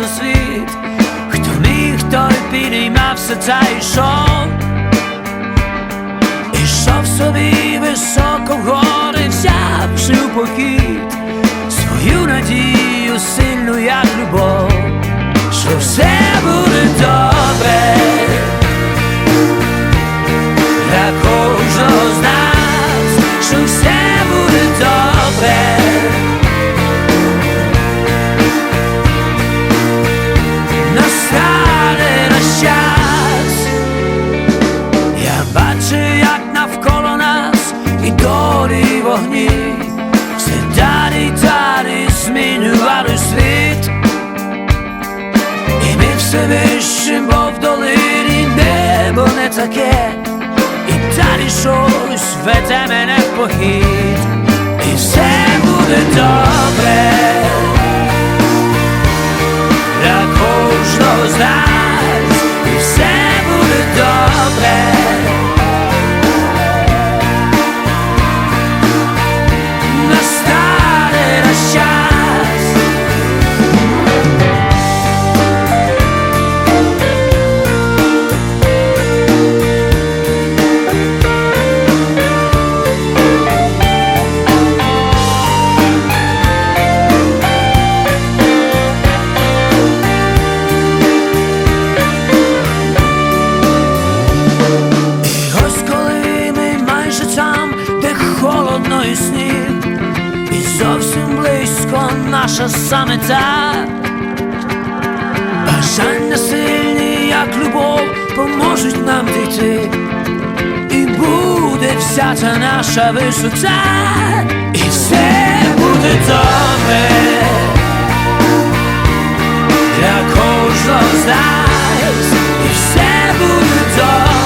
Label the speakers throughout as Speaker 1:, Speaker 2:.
Speaker 1: за світ, хто міг, той підіймався це йшов, ішов собі високо в гори, взявши у похід свою надію, сильну, як любов, що все буде добре. горі вогні, все далі, далі змінювали світ, і ми все вищим, бо в долині небо не таке, і далі щось веде мене в похід, і все буде так. наша саме так? Бажання сильні, як любов, поможуть нам дійти, і буде вся ця наша висота, і все буде добре, для кожного з нас, і все буде добре.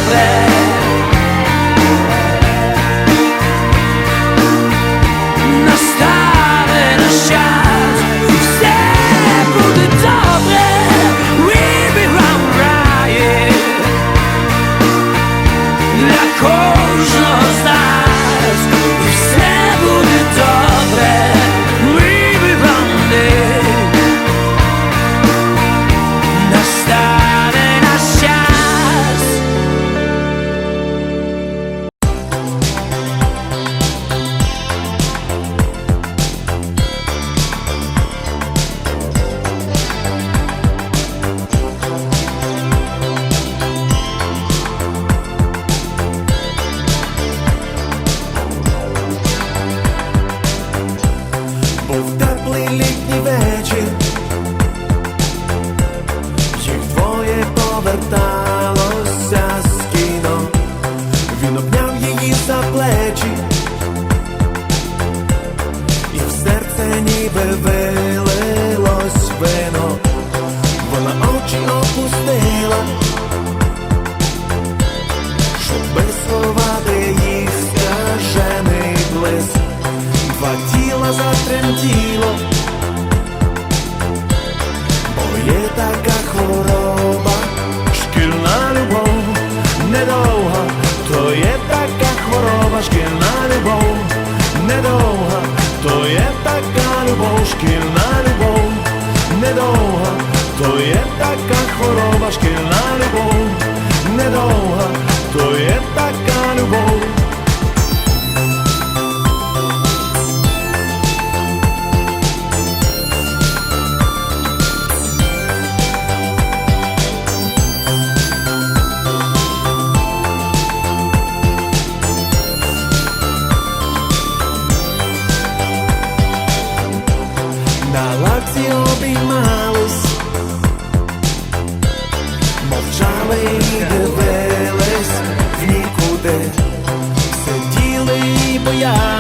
Speaker 2: yeah.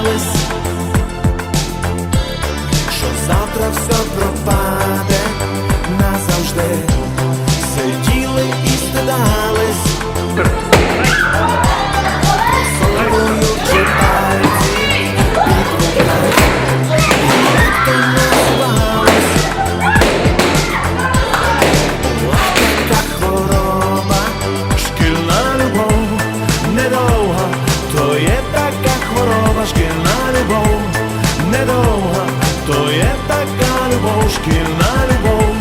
Speaker 2: любов, шкільна любов,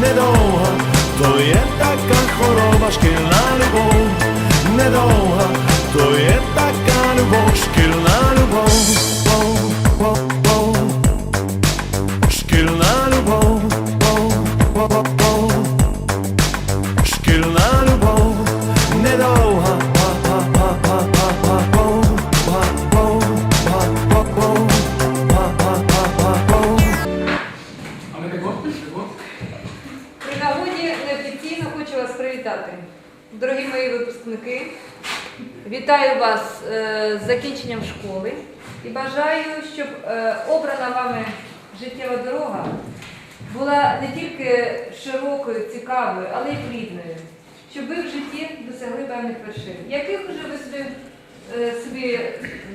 Speaker 2: недовга, то є така хвороба, шкільна любов, недовга, то є така любов, шкільна любов.
Speaker 3: Вас привітати. Дорогі мої випускники, вітаю вас е, з закінченням школи і бажаю, щоб е, обрана вами життєва дорога була не тільки широкою, цікавою, але й плідною, щоб ви в житті досягли певних вершин, яких вже ви собі, е, собі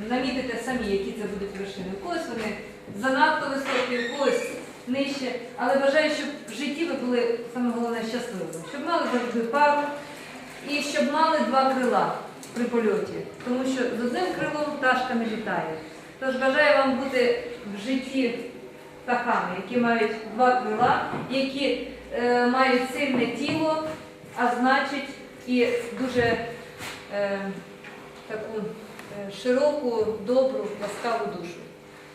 Speaker 3: намітите самі, які це будуть вершини. У вони занадто високі, у когось нижче, але бажаю, щоб в житті ви були саме головне щасливими, щоб мали завжди пару і щоб мали два крила при польоті, тому що з одним крилом пташка не літає. Тож бажаю вам бути в житті птахами, які мають два крила, які е, мають сильне тіло, а значить і дуже е, таку е, широку, добру, ласкаву душу.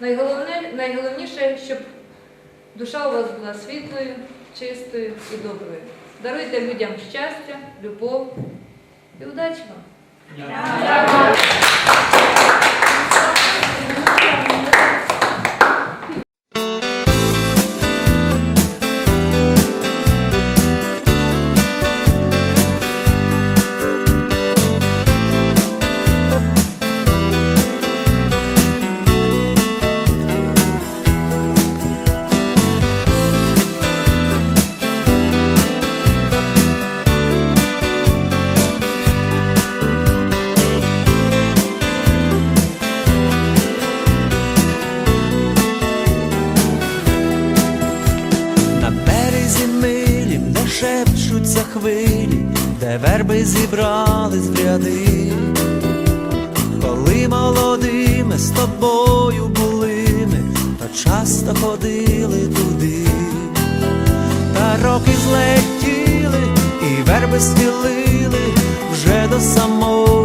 Speaker 3: Найголовне, найголовніше, щоб душа у вас була світлою, чистою і доброю. Даруйте людям щастя, любов і удачі вам!
Speaker 4: Хвилі, де верби зібрались в ряди, коли молодими з тобою були ми, то часто ходили туди, та роки злетіли, і верби схилили вже до самої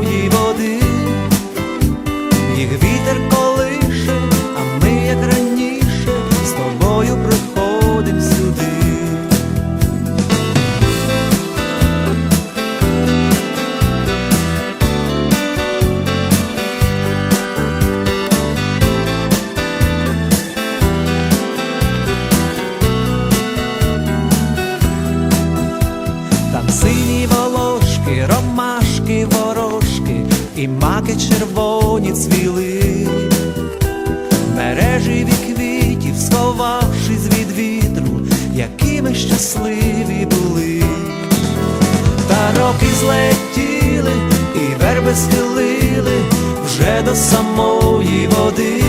Speaker 4: червоні цвіли, мережі від квітів, сховавшись від вітру, які ми щасливі були, та роки злетіли, і верби схилили вже до самої води,